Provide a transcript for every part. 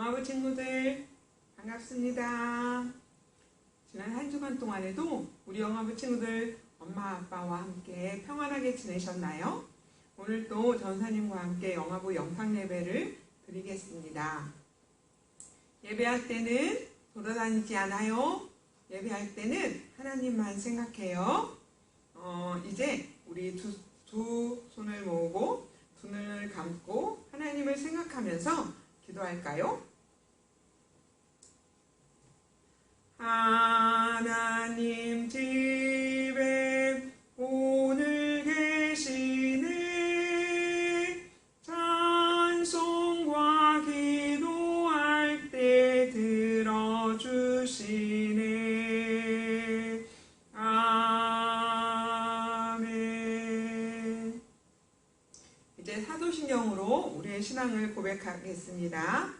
영화부 친구들 반갑습니다. 지난 한 주간 동안에도 우리 영화부 친구들 엄마 아빠와 함께 평안하게 지내셨나요? 오늘 또 전사님과 함께 영화부 영상 예배를 드리겠습니다. 예배할 때는 돌아다니지 않아요. 예배할 때는 하나님만 생각해요. 어, 이제 우리 두, 두 손을 모으고 두 눈을 감고 하나님을 생각하면서 기도할까요? 하나님 집에 오늘 계시네. 찬송과 기도할 때 들어주시네. 아멘. 이제 사도신경으로 우리의 신앙을 고백하겠습니다.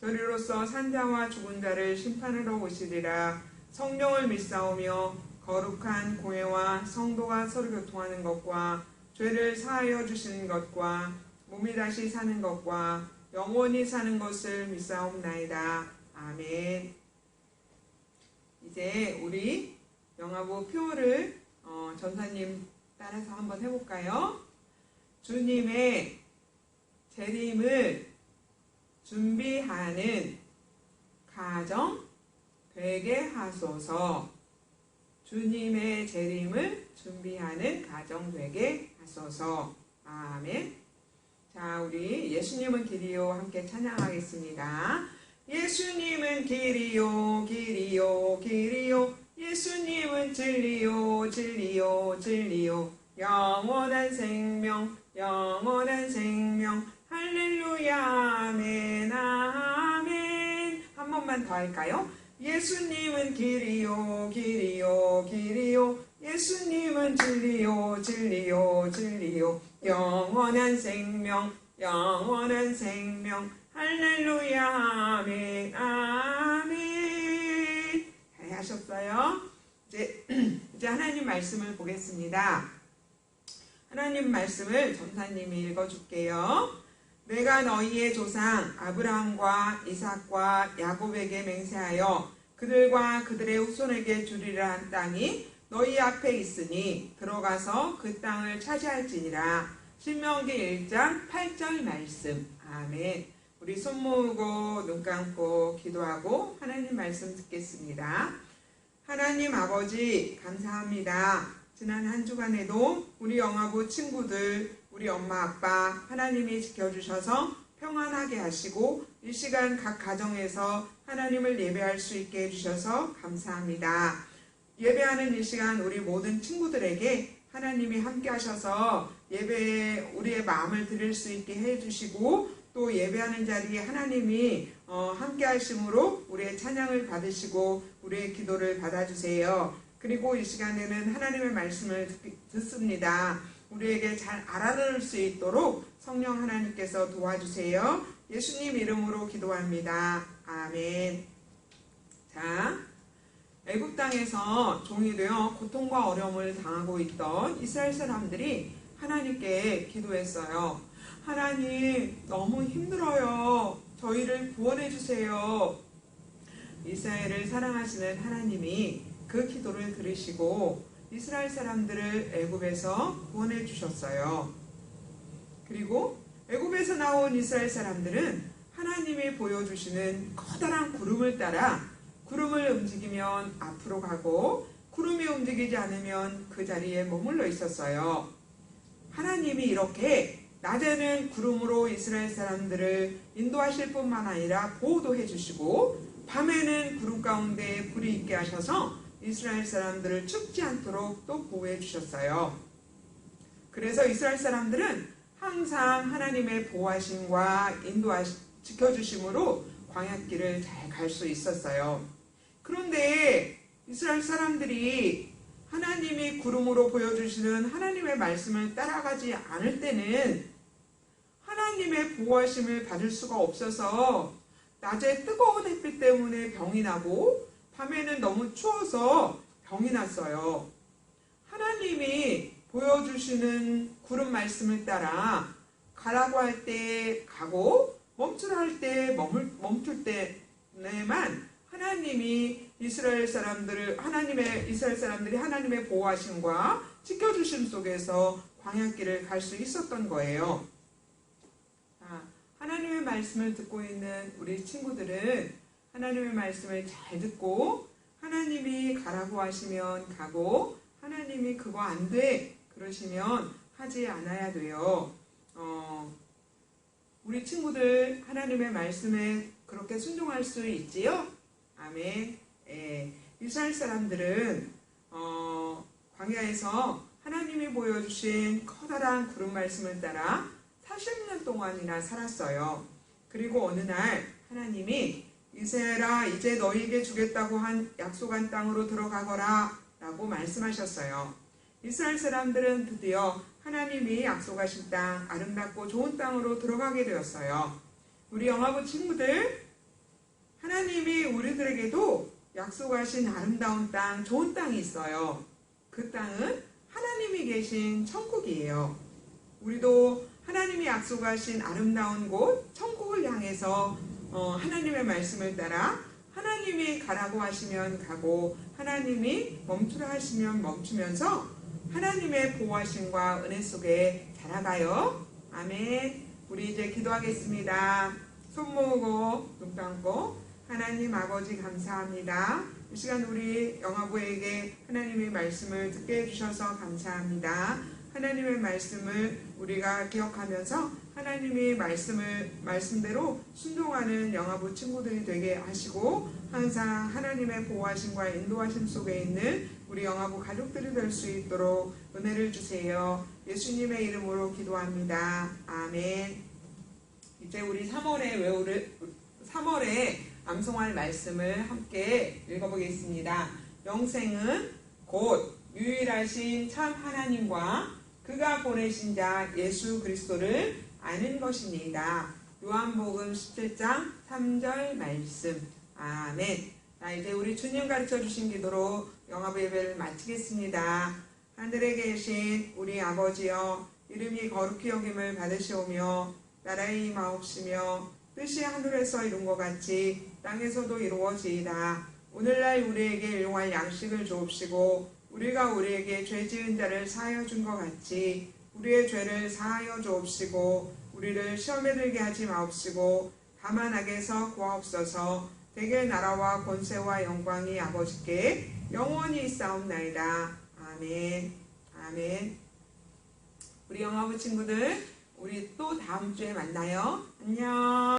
저리로서 산자와 죽은 자를 심판하러 오시리라 성령을 믿사오며 거룩한 고해와 성도가 서로 교통하는 것과 죄를 사하여 주시는 것과 몸이 다시 사는 것과 영원히 사는 것을 믿사옵나이다. 아멘. 이제 우리 영화부 표를 어, 전사님 따라서 한번 해볼까요? 주님의 재림을 준비하는 가정 되게 하소서. 주님의 재림을 준비하는 가정 되게 하소서. 아멘. 자, 우리 예수님은 길이요 함께 찬양하겠습니다. 예수님은 길이요, 길이요, 길이요. 예수님은 진리요, 진리요, 진리요. 영원한 생명, 영원한 생명. 할렐루야 아멘 아멘 한 번만 더 할까요? 예수님은 길이요 길이요 길이요 예수님은 진리요 진리요 진리요 영원한 생명 영원한 생명 할렐루야 아멘 아멘 잘 하셨어요? 이제, 이제 하나님 말씀을 보겠습니다. 하나님 말씀을 전사님이 읽어줄게요. 내가 너희의 조상 아브라함과 이삭과 야곱에게 맹세하여 그들과 그들의 후손에게 주리라 한 땅이 너희 앞에 있으니 들어가서 그 땅을 차지할지니라. 신명기 1장 8절 말씀. 아멘. 우리 손 모으고 눈 감고 기도하고 하나님 말씀 듣겠습니다. 하나님 아버지 감사합니다. 지난 한 주간에도 우리 영화부 친구들 우리 엄마 아빠 하나님이 지켜주셔서 평안하게 하시고 이 시간 각 가정에서 하나님을 예배할 수 있게 해주셔서 감사합니다. 예배하는 이 시간 우리 모든 친구들에게 하나님이 함께 하셔서 예배에 우리의 마음을 드릴 수 있게 해주시고 또 예배하는 자리에 하나님이 어, 함께 하심으로 우리의 찬양을 받으시고 우리의 기도를 받아주세요. 그리고 이 시간에는 하나님의 말씀을 듣습니다. 우리에게 잘 알아들을 수 있도록 성령 하나님께서 도와주세요. 예수님 이름으로 기도합니다. 아멘. 자, 애국 땅에서 종이 되어 고통과 어려움을 당하고 있던 이스라엘 사람들이 하나님께 기도했어요. 하나님, 너무 힘들어요. 저희를 구원해 주세요. 이스라엘을 사랑하시는 하나님이 그 기도를 들으시고 이스라엘 사람들을 애굽에서 구원해 주셨어요. 그리고 애굽에서 나온 이스라엘 사람들은 하나님이 보여주시는 커다란 구름을 따라 구름을 움직이면 앞으로 가고 구름이 움직이지 않으면 그 자리에 머물러 있었어요. 하나님이 이렇게 낮에는 구름으로 이스라엘 사람들을 인도하실 뿐만 아니라 보호도 해주시고 밤에는 구름 가운데 불이 있게 하셔서 이스라엘 사람들을 춥지 않도록 또 보호해 주셨어요. 그래서 이스라엘 사람들은 항상 하나님의 보호하심과 인도하심, 지켜주심으로 광야길을 잘 갈 수 있었어요. 그런데 이스라엘 사람들이 하나님이 구름으로 보여주시는 하나님의 말씀을 따라가지 않을 때는 하나님의 보호하심을 받을 수가 없어서 낮에 뜨거운 햇빛 때문에 병이 나고 밤에는 너무 추워서 병이 났어요. 하나님이 보여주시는 구름 말씀을 따라 가라고 할 때 가고 멈추라 할때 멈출 때에만 하나님이 이스라엘 사람들을 하나님의 이스라엘 사람들이 하나님의 보호하심과 지켜주심 속에서 광야길을 갈 수 있었던 거예요. 자, 하나님의 말씀을 듣고 있는 우리 친구들은 하나님의 말씀을 잘 듣고 하나님이 가라고 하시면 가고 하나님이 그거 안 돼 그러시면 하지 않아야 돼요. 어, 우리 친구들 하나님의 말씀에 그렇게 순종할 수 있지요? 아멘. 예, 이스라엘 사람들은 어, 광야에서 하나님이 보여주신 커다란 구름 말씀을 따라 40년 동안이나 살았어요. 그리고 어느 날 하나님이 이세라 이제 너희에게 주겠다고 한 약속한 땅으로 들어가거라 라고 말씀하셨어요. 이스라엘 사람들은 드디어 하나님이 약속하신 땅 아름답고 좋은 땅으로 들어가게 되었어요. 우리 영화부 친구들 하나님이 우리들에게도 약속하신 아름다운 땅, 좋은 땅이 있어요. 그 땅은 하나님이 계신 천국이에요. 우리도 하나님이 약속하신 아름다운 곳, 천국을 향해서 어, 하나님의 말씀을 따라 하나님이 가라고 하시면 가고 하나님이 멈추라 하시면 멈추면서 하나님의 보호하심과 은혜 속에 자라가요. 아멘. 우리 이제 기도하겠습니다. 손 모으고 눈 감고 하나님 아버지 감사합니다. 이 시간 우리 영화부에게 하나님의 말씀을 듣게 해주셔서 감사합니다. 하나님의 말씀을 우리가 기억하면서 하나님의 말씀을 말씀대로 순종하는 영화부 친구들이 되게 하시고 항상 하나님의 보호하심과 인도하심 속에 있는 우리 영화부 가족들이 될 수 있도록 은혜를 주세요. 예수님의 이름으로 기도합니다. 아멘. 이제 우리 3월에 외우를 3월에 암송할 말씀을 함께 읽어보겠습니다. 영생은 곧 유일하신 참 하나님과 그가 보내신 자 예수 그리스도를 아는 것입니다. 요한복음 17장 3절 말씀. 아멘. 자, 이제 우리 주님 가르쳐 주신 기도로 영화부 예배를 마치겠습니다. 하늘에 계신 우리 아버지여 이름이 거룩히 여김을 받으시오며 나라의 임하옵시며 뜻이 하늘에서 이룬 것 같이 땅에서도 이루어지이다. 오늘날 우리에게 일용할 양식을 주옵시고 우리가 우리에게 죄 지은 자를 사하여 준 것 같이 우리의 죄를 사하여 주옵시고 우리를 시험에 들게 하지 마옵시고 다만 악에서 구하옵소서 대개 나라와 권세와 영광이 아버지께 영원히 있사옵나이다. 아멘. 아멘. 우리 영화부 친구들 우리 또 다음 주에 만나요. 안녕.